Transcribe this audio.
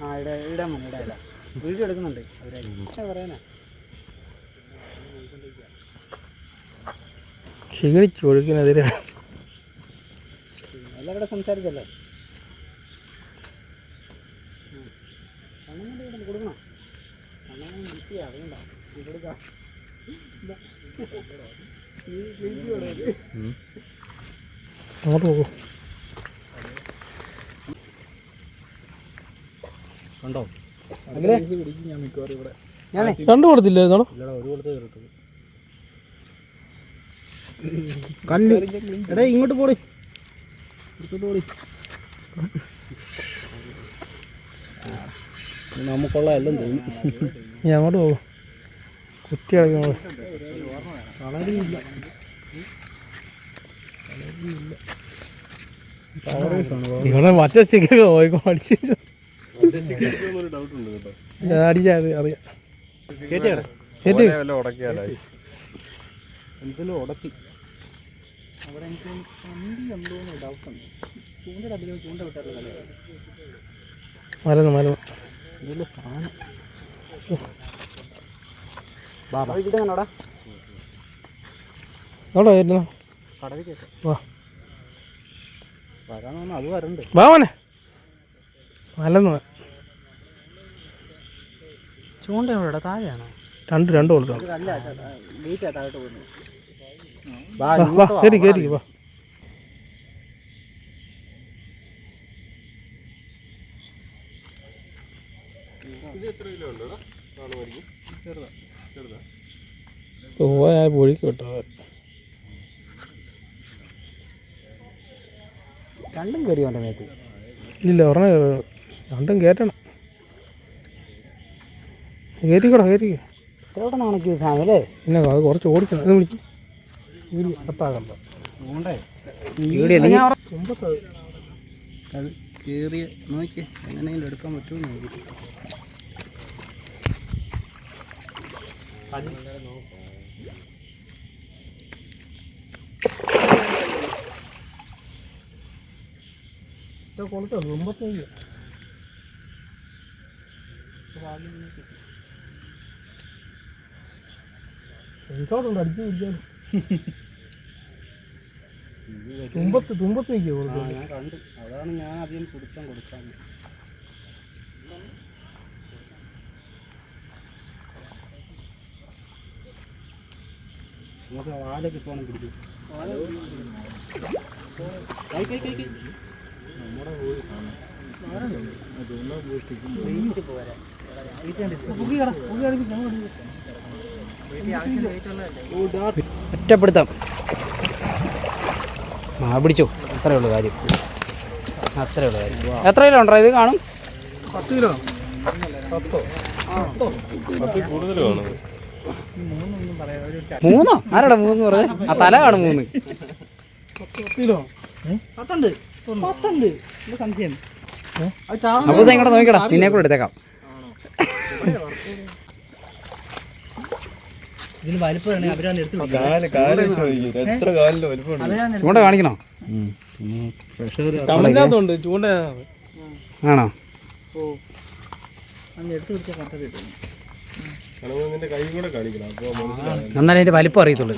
ആ ഇട ഇടാൻ മതി ഇടാ ഇടാ വീഡിയോ എടുക്കുന്നുണ്ട് അവരായിട്ട് പറയാനാ ക്ഷീണിച്ചു ഒഴുകിനെതിരാണ് എല്ലാവരും സംസാരിച്ചല്ലേ? കൊടുക്കണം. അങ്ങോട്ട് പോകും. കണ്ടോ? ഞാൻ മിക്കവാറും ഇവിടെ. ഞാനേ. രണ്ടു കൊടുത്തില്ലായിരുന്നോ? ഇല്ലടാ ഒരു കൊടുത്തേ കയറത്തുള്ളൂ കണ്ണി. എടാ ഇങ്ങോട്ട് പോടി. നമുക്കുള്ള എല്ലാം തോന്നും ഞാൻ അങ്ങോട്ട് പോകും കളരിയില്ല. ഇവിടെ മറ്റേ ചിക്കൻ പോയിക്കോ അടിച്ചു അടിച്ചാ അറിയാം. കേട്ടിയാടാ കേട്ടി എന്തെങ്കിലും ഉടക്കി. അവിടെ എനിക്ക് ഡൗട്ടുണ്ട് ചൂണ്ട വിട്ടാലുള്ള മലന്ന് മലന്ന് ഇവിടെ വരുന്നു വാ. വരാൻ തോന്നുന്നു അത് വരണ്ട്. വാ മോനെ. മലന്ന് ചൂണ്ട എവിടെ താഴെയാണോ? രണ്ട് രണ്ട് കൊടുത്തു ഇത് കല്ല ഗേറ്റ് താഴോട്ട് വാ കയറി കയറി വാ പൊഴിക്ക് രണ്ടും കയറി വേണ്ട മേത്ത്. ഇല്ല പറഞ്ഞ രണ്ടും കയറ്റണം കയറ്റിക്കൂടാ കയറ്റിക്കോ ഇത്രയോടെ നാണയ്ക്ക് സാധനം അല്ലേ? പിന്നെ അത് കുറച്ച് ഓടിക്കണം. അത് വിളിക്കും. വീഡിയോ നീ അത് കയറിയ നോക്കി എങ്ങനെയെങ്കിലും എടുക്കാൻ പറ്റുമോ നോക്കി കൊളുത്തോ മുമ്പത്തേക്ക് എനിക്കോടുണ്ട് അടിച്ചു പിടിക്കാൻ തുമ്പത്ത് തുമ്പത്ത് ആ ഞാൻ കണ്ടു. അതാണ് ഞാൻ അധികം പിടുത്തം കൊടുക്കാൻ. നമുക്ക് വാലൊക്കെ പോകണം പിടിക്കും കൈ കൈ കൈ കൈ. ഒറ്റപ്പെടുത്താം. ആ പിടിച്ചോ. അത്രേ ഉള്ളൂ കാര്യം. അത്രേ ഉള്ളൂ കാര്യം. എത്ര കിലോ ഉണ്ടോ ഇത് കാണും. പത്ത് കിലോ മൂന്നോ? ആരാടാ മൂന്ന് പറഞ്ഞത് ആ തല കാണും മൂന്ന്. പത്ത് കിലോ പത്തുണ്ട്. പത്തുണ്ട്. ഇത് സംശയം അപ്പൊ ഇങ്ങോട്ട് നോക്കിക്കടാ. നിന്നെ കൂടെ എടുത്തേക്കാം. ഇതിന് വലിപ്പമാണ് അവരാണ് എടുത്ത് ചൂണ്ട കാണിക്കണോ? തമിഴ്നാത്തുണ്ട് ചൂണ്ട. ആണോ? എടുത്ത് പിടിച്ച കിട്ടും. എന്നാലേ അതിന്റെ വലിപ്പം അറിയത്തുള്ളൂ.